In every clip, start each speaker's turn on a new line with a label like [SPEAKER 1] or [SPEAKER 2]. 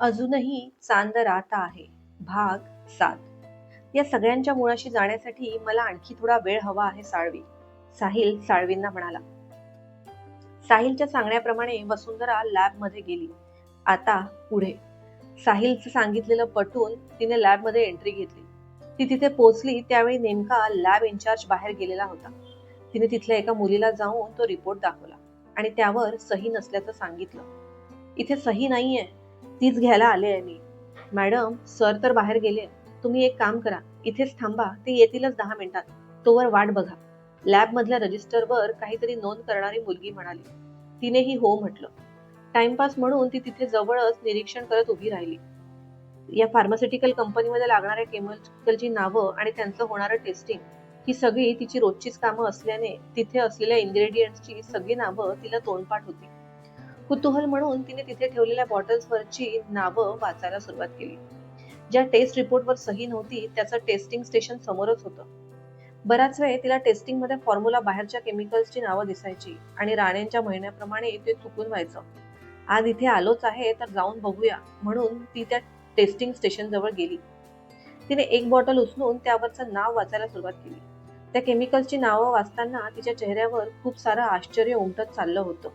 [SPEAKER 1] अजूनही चांद रात आहे. भाग सात. या सगळ्यांच्या मुळाशी जाण्यासाठी मला आणखी थोडा वेळ हवा आहे साळवी. साहिल साळवींना म्हणाला. साहिलच्या सांगण्याप्रमाणे वसुंधरा लॅबमध्ये गेली. आता पुढे. साहिलचं सांगितलेलं पटून तिने लॅबमध्ये एंट्री घेतली. ती तिथे पोहोचली त्यावेळी नेमका लॅब इन्चार्ज बाहेर गेलेला होता. तिने तिथल्या एका मुलीला जाऊन तो रिपोर्ट दाखवला आणि त्यावर सही नसल्याचं सांगितलं. इथे सही नाहीये. तीच घ्यायला आले आहे मी. मॅडम सर तर बाहेर गेले. तुम्ही एक काम करा. इथेच थांबा. ते येतीलच दहा मिनिटात. तोवर वाट बघा. लॅब मधल्या रजिस्टरवर काहीतरी नोंद करणारी मुलगी म्हणाली. तिनेही हो म्हटलं. टाइमपास म्हणून ती तिथे जवळच निरीक्षण करत उभी राहिली. या फार्मास्युटिकल कंपनीमध्ये लागणाऱ्या केमिकलची नावं आणि त्यांचं होणारं टेस्टिंग ही सगळी तिची रोजचीच कामं असल्याने तिथे असलेल्या इन्ग्रेडियंट्सची सगळी नावं तिला तोंडपाठ होती. कुतूहल म्हणून तिने तिथे ठेवलेल्या बॉटल्सवरची नावं वाचायला सुरुवात केली. ज्या टेस्ट रिपोर्टवर सही नव्हती त्याचं टेस्टिंग स्टेशन समोरच होतं. बराच वेळ तिला टेस्टिंगमध्ये फॉर्म्युला बाहेरच्या केमिकल्सची नावं दिसायची आणि राण्यांच्या महिन्याप्रमाणे ते चुकून व्हायचं. आज इथे आलोच आहे तर जाऊन बघूया म्हणून ती त्या टेस्टिंग स्टेशन जवळ गेली. तिने एक बॉटल उचलून त्यावरचं नाव वाचायला सुरुवात केली. त्या केमिकल्सची नावं वाचताना तिच्या चेहऱ्यावर खूप सारं आश्चर्य उमटत चाललं होतं.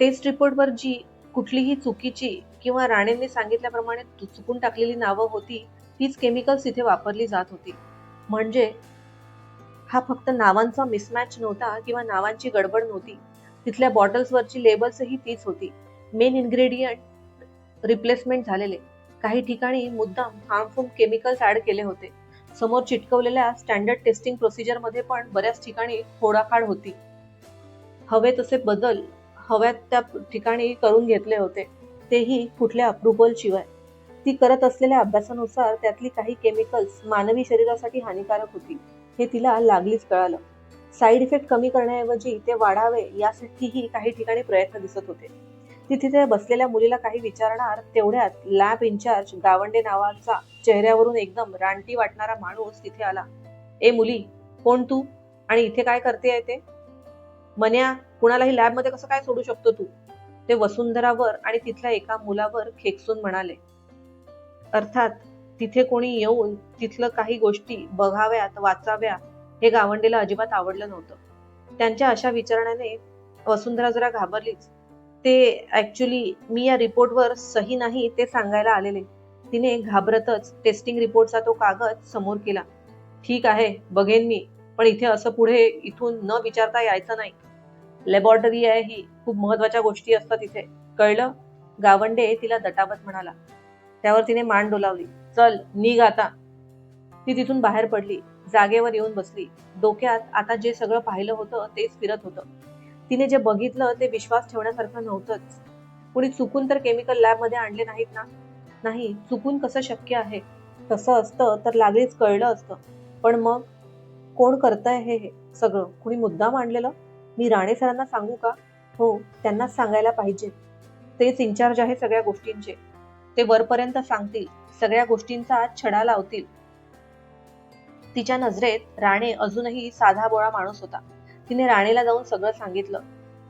[SPEAKER 1] टेस्ट रिपोर्टवर जी कुठलीही चुकीची किंवा राणेंनी सांगितल्याप्रमाणे तु- चुकून टाकलेली नावं होती तीच केमिकल्स इथे वापरली जात होती. म्हणजे हा फक्त नावांचा मिसमॅच नव्हता किंवा नावांची गडबड नव्हती. तिथल्या बॉटल्सवरची लेबल्सही तीच होती. मेन इन्ग्रेडियंट रिप्लेसमेंट झालेले. काही ठिकाणी मुद्दाम हार्मफुल केमिकल्स ऍड केले होते. समोर चिटकवलेल्या स्टँडर्ड टेस्टिंग प्रोसिजरमध्ये पण बऱ्याच ठिकाणी खोडाखाड होती. हवे तसे बदल हव्यात त्या ठिकाणी करून घेतले होते. तेही कुठल्या अप्रुव्हल शिवाय. ती करत असलेल्या अभ्यासानुसार त्यातली काही केमिकल्स मानवी शरीरासाठी हानिकारक होती हे तिला लागलीच कळालं. साईड इफेक्ट कमी करण्याऐवजी ते वाढावे यासाठीही काही ठिकाणी प्रयत्न दिसत होते. ती तिथे बसलेल्या मुलीला काही विचारणार तेवढ्यात लॅब इन्चार्ज गावंडे नावाचा चेहऱ्यावरून एकदम रानटी वाटणारा माणूस तिथे आला. ए मुली कोण तू? आणि इथे काय करते ते? मन्या कुणालाही लॅबमध्ये कसं काय सोडू शकतो तू? ते वसुंधरावर आणि तिथल्या एका मुलावर खेकसून म्हणाले. अर्थात तिथे कोणी येऊन तिथलं काही गोष्टी बघाव्यात वाचाव्या हे गावंडीला अजिबात आवडलं नव्हतं. त्यांच्या अशा विचारण्याने वसुंधरा जरा घाबरलीच. ते ऍक्च्युली मी या रिपोर्टवर सही नाही ते सांगायला आलेले. तिने घाबरतच टेस्टिंग रिपोर्टचा तो कागद समोर केला. ठीक आहे बघेन मी. पण इथे असं पुढे इथून न विचारता यायचं नाही. लॅबॉरेटरी आहे ही. खूप महत्त्वाच्या गोष्टी असतात इथे. कळलं? गावंडे तिला दटावत म्हणाला. त्यावर तिने मान डोलावली. चल निघ आता. ती तिथून बाहेर पडली. जागेवर येऊन बसली. डोक्यात आता जे सगळं पाहिलं होतं तेच फिरत होतं. तिने जे बघितलं ते विश्वास ठेवण्यासारखं नव्हतंच. कुणी चुकून तर केमिकल लॅबमध्ये आणले नाहीत ना? नाही चुकून कसं शक्य आहे? तसं असतं तर लागलीच कळलं असतं. पण मग? कोण करताय हे हे सगळं? कुणी मुद्दाम आणलेलं? मी राणे सरांना सांगू का? हो त्यांनाच सांगायला पाहिजे. तेच इन्चार्ज आहे सगळ्या गोष्टींचे. ते वरपर्यंत सांगतील सगळ्या गोष्टींचा छडा लावतील. तिच्या नजरेत राणे अजूनही साधा बोळा माणूस होता. तिने राणेला जाऊन सगळं सांगितलं.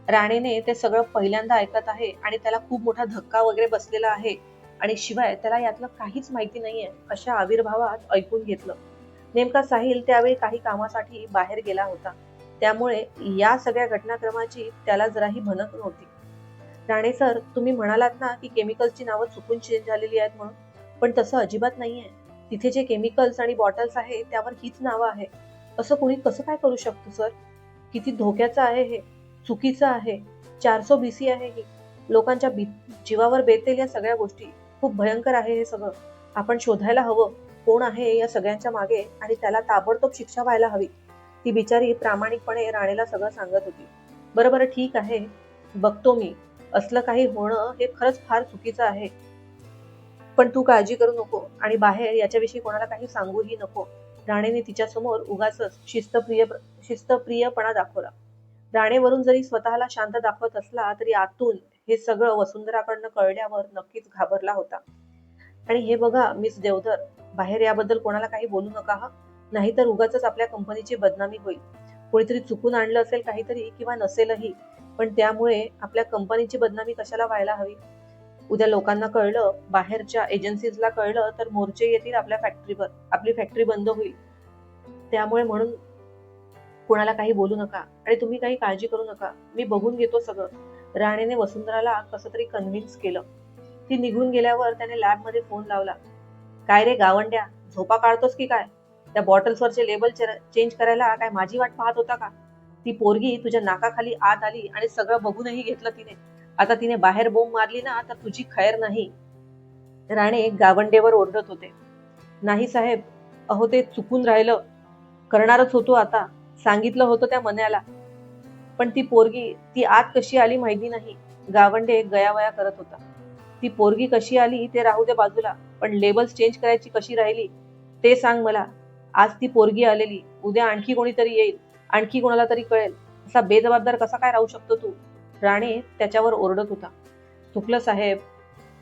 [SPEAKER 1] राणेने ते सगळं पहिल्यांदा ऐकत आहे आणि त्याला खूप मोठा धक्का वगैरे बसलेला आहे आणि शिवाय त्याला यातलं काहीच माहिती नाहीये अशा आविर्भावात ऐकून घेतलं. नेमका साहिल त्यावेळी काही कामासाठी बाहेर गेला होता. त्यामुळे या सगळ्या घटनाक्रमाची त्याला जराही भनक नव्हती. राणे सर तुम्ही म्हणालात ना की केमिकल्सची नावं चुकून चेंज झालेली आहेत म्हणून. पण तसं अजिबात नाहीये. तिथे जे केमिकल्स आणि बॉटल्स आहे त्यावर हीच नावं आहे. असं कोणी कसं काय करू शकतो सर? किती धोक्याचं आहे हे. चुकीचं आहे. चारसो बीसी आहे ही. लोकांच्या बी जीवावर बेतेल या सगळ्या गोष्टी. खूप भयंकर आहे हे सगळं. आपण शोधायला हवं. कोण आहे या सगळ्यांच्या मागे आणि त्याला ताबडतोब शिक्षा व्हायला हवी. ती बिचारी प्रामाणिकपणे राणेला सगळं सांगत होती. बरं बरं ठीक आहे. बघतो मी. असलं काही होणं हे खरंच फार चुकीचं आहे. पण तू काळजी करू नको आणि बाहेर याच्याविषयी कोणाला काही सांगूही नको. राणेने तिच्या समोर उगाच शिस्तप्रिय शिस्तप्रियपणा दाखवला. राणेवरून जरी स्वतःला शांत दाखवत असला तरी आतून हे सगळं वसुंधराकडनं कळल्यावर नक्कीच घाबरला होता. आणि हे बघा मिस देवधर बाहेर याबद्दल कोणाला काही बोलू नका हा. नाहीतर उगाच आपल्या कंपनीची बदनामी होईल. कोणीतरी चुकून आणलं असेल काहीतरी किंवा नसेलही पण त्यामुळे आपल्या कंपनीची बदनामी कशाला व्हायला हवी? उद्या लोकांना कळलं बाहेरच्या एजन्सीजला कळलं तर मोर्चे येतील आपल्या फॅक्टरीवर आपली फॅक्टरी बंद होईल. त्यामुळे म्हणून कुणाला काही बोलू नका आणि तुम्ही काही काळजी करू नका. मी बघून घेतो सगळं. राणेने वसुंधराला कसं तरी कन्व्हिन्स केलं. ती निघून गेल्यावर त्याने लॅबमध्ये फोन लावला. काय रे गावंड्या? झोपा काढतोस की काय? त्या बॉटल्सवरचे लेबल चेंज करायला काय माझी वाट पाहत होता का? ती पोरगी तुझ्या नाकाखाली आत आली आणि सगळं बघूनही घेतलं तिने. आता तिने बाहेर बोंब मारली ना तर तुझी खैर नाही. राणे गावंडेवर ओरडत होते. नाही साहेब अहो ते चुकून राहिलं. करणारच होतो आता. सांगितलं होतं त्या मन्याला. पण ती पोरगी ती आत कशी आली माहिती नाही. गावंडे गयावया करत होता. ती पोरगी कशी आली ते राहू दे बाजूला पण लेबल्स चेंज करायची कशी राहिली ते सांग मला. आज ती पोरगी आलेली उद्या आणखी कोणीतरी येईल आणखी कोणाला तरी कळेल. असा बेजबाबदार कसा काय राहू शकतो तू? राणे त्याच्यावर ओरडत होता. चुकलं साहेब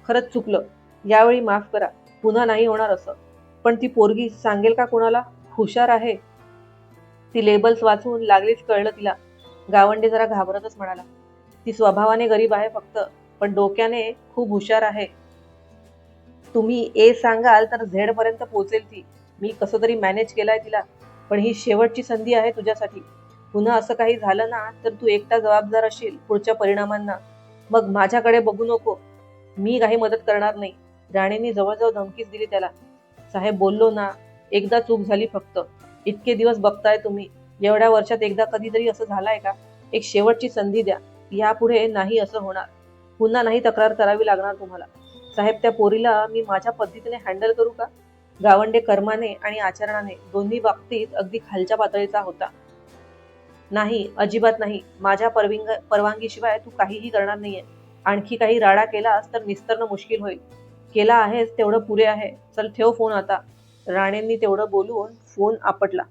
[SPEAKER 1] खरंच चुकलं. यावेळी माफ करा पुन्हा नाही होणार असं. पण ती पोरगी सांगेल का कोणाला? हुशार आहे. ती लेबल्स वाचून लागलीच कळलं तिला. गावंडे जरा घाबरतच म्हणाला. ती स्वभावाने गरीब आहे फक्त. पण डोक्याने खूप हुशार आहे. तुम्ही ए सांगाल तर झेड पर्यंत पोहोचेल ती. मी कसं तरी मॅनेज केलाय तिला. पण ही शेवटची संधी आहे तुझ्यासाठी. पुन्हा असं काही झालं ना तर तू एकटा जबाबदार असशील पुढच्या परिणामांना. मग माझ्याकडे बघू नको. मी काही मदत करणार नाही. राणेंनी जवळजवळ धमकीच दिली त्याला. साहेब बोललो ना. एकदा चूक झाली फक्त. इतके दिवस बघताय तुम्ही. एवढ्या वर्षात एकदा कधीतरी असं झालंय का? एक शेवटची संधी द्या. यापुढे नाही असं होणार. पुन्हा नाही तक्रार करावी लागणार तुम्हाला. साहेब त्या पोरीला मी माझ्या पद्धतीने हँडल करू का? गावंडे कर्माने आणि आचरणाने दोन्ही बाबतीत अगदी खालच्या पातळीचा होता. नाही अजिबात नाही. माझ्या परविंग परवानगीशिवाय तू काहीही करणार नाहीये. आणखी काही राडा केलास तर निस्तरणं मुश्किल होईल. केला आहेस तेवढं पुरे आहे. चल ठेव फोन आता. राणेंनी तेवढं बोलून फोन आपटला.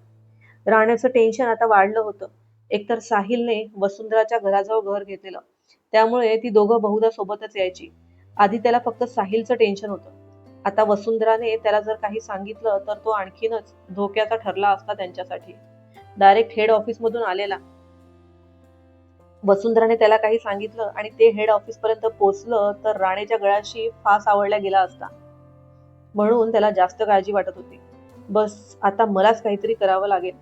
[SPEAKER 1] राण्याचं टेन्शन आता वाढलं होतं. एकतर साहिलने वसुंधराच्या घराजवळ घर घेतलेलं. त्यामुळे ती दोघं बहुधा सोबतच यायची. आधी त्याला फक्त साहिलचं टेन्शन होतं. आता वसुंधराने त्याला जर काही सांगितलं तर तो आणखीनच धोक्याचा ठरला असता त्यांच्यासाठी. डायरेक्ट हेड ऑफिस मधून आलेला. वसुंधराने त्याला काही सांगितलं आणि ते हेड ऑफिस पर्यंत पोहोचलं तर राणेच्या गळ्याशी फास आवडला गेला असता. म्हणून त्याला जास्त काळजी वाटत होती. बस आता मलाच काहीतरी करावं लागेल.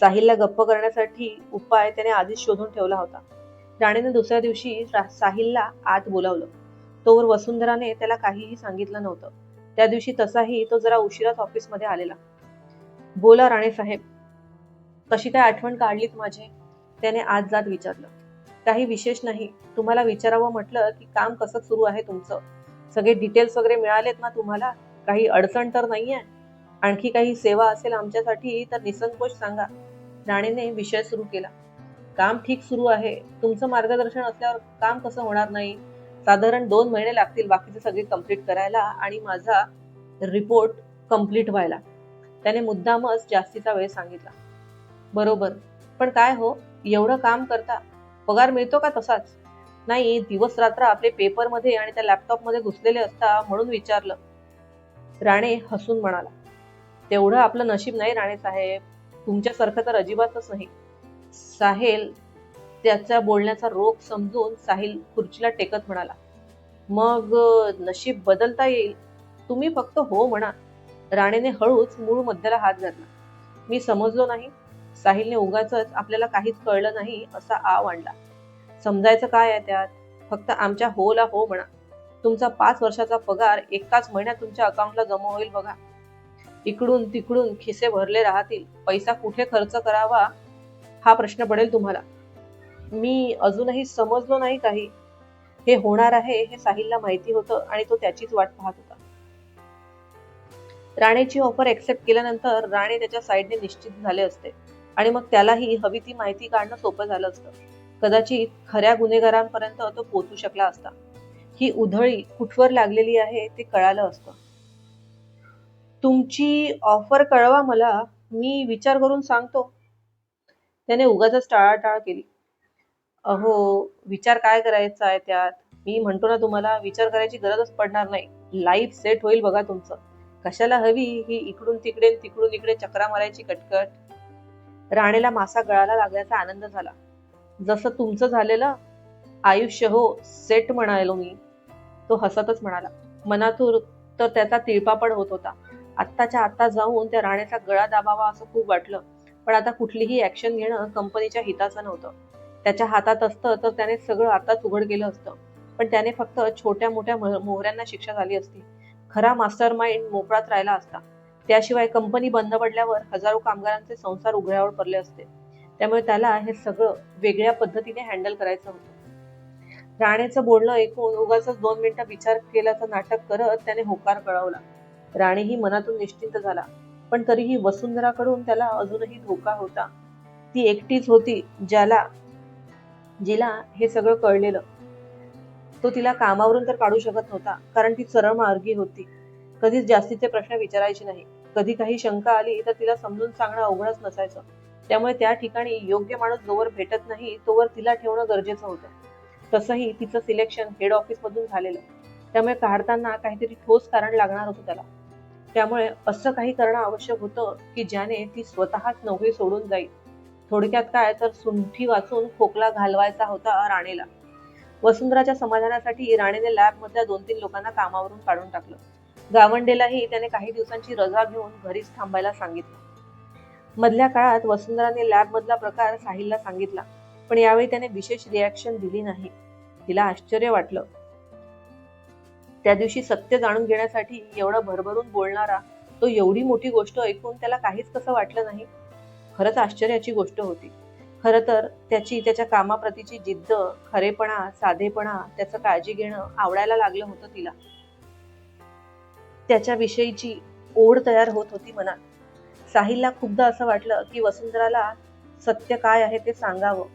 [SPEAKER 1] साहिलला गप्प करण्यासाठी उपाय त्याने आधीच शोधून ठेवला होता. राणेने दुसऱ्या दिवशी साहिलला आत बोलावलं. तोवर वसुंधराने त्याला काहीही सांगितलं नव्हतं. त्या दिवशी तसाही तो जरा उशिराच ऑफिसमध्ये आलेला. बोला राणे साहेब कशी काय आठवण काढलीत माझे? त्याने आज जात विचारलं. काही विशेष नाही. तुम्हाला विचारावं म्हटलं की काम कसं सुरू आहे तुमचं? सगळे डिटेल्स वगैरे मिळालेत ना तुम्हाला? काही अडचण तर नाहीये? आणखी काही सेवा असेल आमच्यासाठी तर निसंकोच सांगा. राणेने विषय सुरू केला. काम ठीक सुरू आहे. तुमचं मार्गदर्शन असल्यावर काम कसं होणार नाही? साधारण दोन महिने लागतील बाकीचे सगळे कंप्लीट करायला आणि माझा रिपोर्ट कंप्लीट व्हायला. त्याने मुद्दामच जास्तीचा वेळ सांगितला. बरोबर. पण काय हो? एवढं काम करता? पगार मिळतो का तसाच? नाही दिवस रात्र आपले पेपरमध्ये आणि त्या लॅपटॉपमध्ये घुसलेले असता म्हणून विचारलं. राणे हसून म्हणाला. तेवढं आपलं नशीब नाही राणे साहेब. तुमच्यासारखं तर अजिबातच नाही. साहेल त्याच्या बोलण्याचा रोग समजून साहिल खुर्चीला टेकत म्हणाला मग नशीब बदलता येईल. तुम्ही फक्त हो म्हणा. राणेने हळूच मूळ मध्याला हात घातला. मी समजलो नाही. साहिलने उगाच आपल्याला काहीच कळलं नाही असा आव आणला. समजायचं काय आहे त्यात? फक्त आमच्या होला हो म्हणा. तुमचा पाच वर्षाचा पगार एकाच महिन्यात तुमच्या अकाउंटला जमा होईल बघा. इकडून तिकडून खिसे भरले राहतील. पैसा कुठे खर्च करावा हा प्रश्न पडेल तुम्हाला. मी अजूनही समजलो नाही काही. हे होणार आहे हे साहिलला माहिती होतं आणि तो त्याचीच वाट पाहत होता. राणेची ऑफर एक्सेप्ट केल्यानंतर राणे त्याच्या साईडने निश्चित झाले असते. आणि मग त्यालाही हवी ती माहिती काढणं सोपं झालं असतं. कदाचित खऱ्या गुन्हेगारांपर्यंत तो पोचू शकला असता. ही उधळी कुठवर लागलेली आहे ते कळालं असतं. तुमची ऑफर कळवा मला मी विचार करून सांगतो. त्याने उगाच टाळाटाळ केली. अहो विचार काय करायचा आहे त्यात? मी म्हणतो ना तुम्हाला विचार करायची गरजच पडणार नाही. लाईफ सेट होईल बघा तुमचं. कशाला हवी ही इकडून तिकडे तिकडून इकडे चक्रा मारायची कटकट? राणेला मासा गळाला लागल्याचा आनंद झाला. जसं तुमचं झालेलं आयुष्य हो सेट म्हणालो मी. तो हसतच म्हणाला. मनातून तर त्याचा तिळपापड होत होता. आत्ताच्या आत्ता जाऊन त्या राण्याचा गळा दाबावा असं खूप वाटलं. पण आता कुठलीही ऍक्शन घेणं कंपनीच्या हिताचं नव्हतं. त्याच्या हातात असतं तर त्याने सगळं आताच उघड केलं असतं. पण त्याने फक्त छोट्या मोठ्या मोहऱ्यांना शिक्षा झाली असती. खरा मास्टर माइंड मोकळात राहिला असता. त्याशिवाय कंपनी बंद पडल्यावर हजारो कामगारांचे संसार उघड्यावर पडले असते. त्यामुळे त्याला हे सगळं वेगळ्या पद्धतीने हँडल करायचं होतं. राणेचं बोलणं ऐकून उगाच दोन मिनिटं विचार केल्याचं नाटक करत त्याने होकार कळवला. राणेही मनातून निश्चिंत झाला. पण तरीही वसुंधराकडून त्याला अजूनही धोका होता. ती एकटीच होती ज्याला जिला हे सगळं कळलेलं. तो तिला कामावरून तर काढू शकत नव्हता कारण ती सरळ मार्गी होती. कधीच जास्तीचे प्रश्न विचारायचे नाही. कधी काही शंका आली तर तिला समजून सांगणं अवघडच नसायचं. त्यामुळे त्या ठिकाणी योग्य माणूस जोवर भेटत नाही तोवर तिला ठेवणं गरजेचं होतं. तसंही तिचं सिलेक्शन हेड ऑफिस मधून झालेलं. त्यामुळे काढताना काहीतरी ठोस कारण लागणार होतं त्याला. त्यामुळे असं काही करणं आवश्यक होतं की ज्याने ती स्वतःच नोकरी सोडून जाईल थोडक्यात काय तर सुंठी वाचून खोकला घालवायचा होता राणेला. वसुंधराच्या समाधानासाठी राणेने लॅब मधल्या दोन तीन लोकांना कामावरून काढून टाकलं. गावंडेलाही त्याने काही दिवसांची रजा घेऊन घरीच थांबायला सांगितलं. मधल्या काळात वसुंधराने लॅब मधला प्रकार साहिलला सांगितला पण यावेळी त्याने विशेष रिॲक्शन दिली नाही. तिला आश्चर्य वाटलं. त्या दिवशी सत्य जाणून घेण्यासाठी एवढं भरभरून बोलणारा तो एवढी मोठी गोष्ट ऐकून त्याला काहीच कसं वाटलं नाही? खरंच आश्चर्याची गोष्ट होती. खरं तर त्याची त्याच्या कामाप्रतीची जिद्द खरेपणा साधेपणा त्याचं काळजी घेणं आवडायला लागलं होतं तिला. त्याच्याविषयीची ओढ तयार होत होती मनात. साहिलला खूपदा असं वाटलं की वसुंधराला सत्य काय आहे ते सांगावं.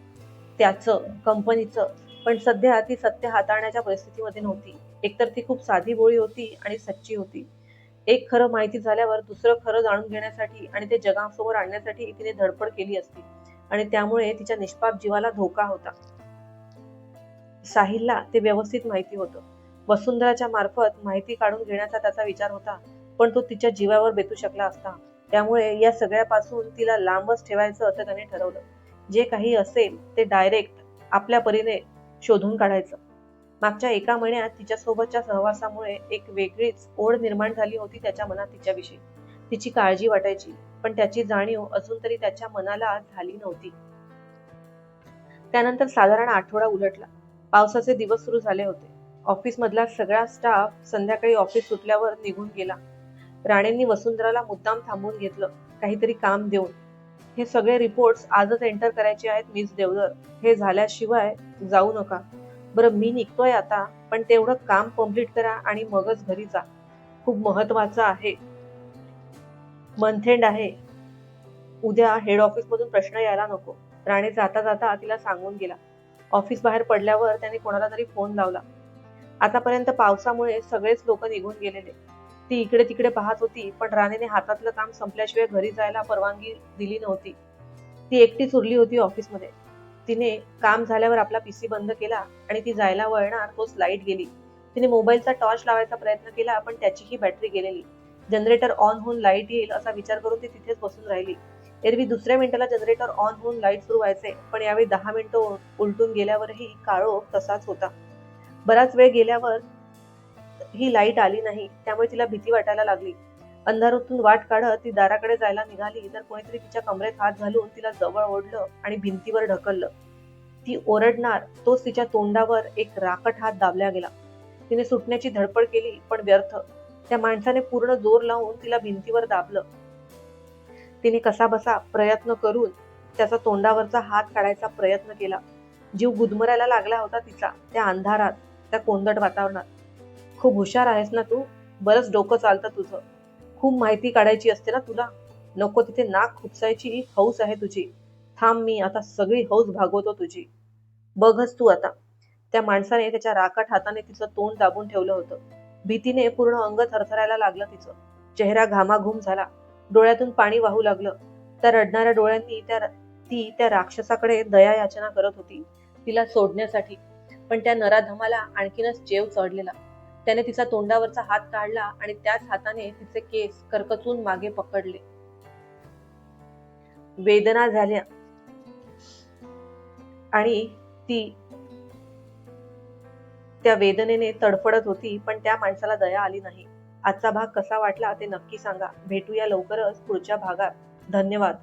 [SPEAKER 1] त्याचं कंपनीचं पण सध्या ती सत्य हाताळण्याच्या परिस्थितीमध्ये नव्हती. एकतर ती खूप साधी बोळी होती आणि सच्ची होती. एक खरं माहिती झाल्यावर दुसरं खरं जाणून घेण्यासाठी आणि ते जगासमोर आणण्यासाठी तिने धडपड केली असती आणि त्यामुळे तिच्या निष्पाप जीवाला धोका होता. साहिलला ते व्यवस्थित माहिती होतं. वसुंधराच्या मार्फत माहिती काढून घेण्याचा त्याचा विचार होता पण तो तिच्या जीवावर बेतू शकला असता. त्यामुळे या सगळ्यापासून तिला लांबच ठेवायचं असं त्याने ठरवलं. जे काही असेल ते डायरेक्ट आपल्या परीने शोधून काढायचं. मागच्या एका महिन्यात तिच्यासोबतच्या सहवासामुळे एक वेगळीच ओढ निर्माण झाली होती त्याच्या मनात तिच्याविषयी. तिची काळजी वाटायची पण त्याची जाणीव अजून तरी त्याच्या मनाला झाली नव्हती. त्यानंतर साधारण आठवडा उलटला. पावसाचे दिवस सुरू झाले होते. ऑफिस मधला सगळा स्टाफ संध्याकाळी ऑफिस सुटल्यावर निघून गेला. राणेंनी वसुंधराला मुद्दाम थांबवून घेतलं काहीतरी काम देऊन. हे सगळे रिपोर्ट्स आजच एंटर करायचे आहेत मिस देवधर. हे झाल्याशिवाय जाऊ नका. बरं मी निघतोय आता पण तेवढं काम कंप्लीट करा आणि मगच घरी जा. खूप महत्वाचं आहे. मंथेंड आहे. उद्या हेड ऑफिसमधून प्रश्न यायला नको. राणे जाता जाता तिला सांगून गेला. ऑफिस बाहेर पडल्यावर त्याने कोणाला तरी फोन लावला. आतापर्यंत पावसामुळे सगळेच लोक निघून गेलेले. ती इकडे तिकडे पाहत होती पण राणेने हातातलं काम संपल्याशिवाय घरी जायला परवानगी दिली नव्हती. ती एकटीच उरली होती ऑफिसमध्ये तिने काम झाल्यावर आपला पीसी बंद केला आणि ती जायला वळणार तोच लाइट गेली. तिने मोबाईलचा टॉर्च लावायचा प्रयत्न केला पण त्याचीही बॅटरी गेलेली. जनरेटर ऑन होऊन लाइट येईल असा विचार करून ती तिथेच बसून राहिली. एरवी दुसऱ्या मिनिटाला जनरेटर ऑन होऊन लाइट सुरू व्हायचे पण यावेळी दहा मिनिटं उलटून गेल्यावरही काळोख तसाच होता. बराच वेळ गेल्यावर ही लाइट आली नाही त्यामुळे तिला भीती वाटायला लागली. अंधारातून वाट काढत ती दाराकडे जायला निघाली तर कोणीतरी तिच्या कमरेत हात घालून तिला जवळ ओढलं आणि भिंतीवर ढकललं. ती ओरडणार तोच तिच्या तोंडावर एक राकट हात दाबला गेला. तिने सुटण्याची धडपड केली पण व्यर्थ. त्या माणसाने पूर्ण जोर लावून तिला भिंतीवर दाबलं. तिने कसा बसा प्रयत्न करून त्याचा तोंडावरचा हात काढायचा प्रयत्न केला. जीव गुदमरायला लागला होता तिचा त्या अंधारात त्या कोंदट वातावरणात. खूप हुशार आहेस ना तू? बरंच डोकं चालतं तुझं. खूप माहिती काढायची असते ना तुला? नको तिथे नाक खुपसायची हौस आहे तुझी. थांब मी आता सगळी हौस भागवतो तुझी. बघच तू आता. त्या माणसाने त्याच्या राकट हाताने तिचं तोंड दाबून ठेवलं होतं. भीतीने पूर्ण अंग थरथरायला लागलं तिचं. चेहरा घामाघूम झाला. डोळ्यातून पाणी वाहू लागलं. त्या रडणाऱ्या डोळ्यांनी त्या ती त्या राक्षसाकडे दया याचना करत होती तिला सोडण्यासाठी. पण त्या नराधमाला आणखीनच जेव चढलेला. त्याने तिचा तोंडावरचा हात काढला आणि त्याच हाताने तिचे केस करकचून मागे पकडले. वेदना झाल्या. आणि ती त्या वेदनेने तडफडत होती पण त्या माणसाला दया आली नाही. आजचा भाग कसा वाटला ते नक्की सांगा. भेटूया लवकरच पुढच्या भागात. धन्यवाद.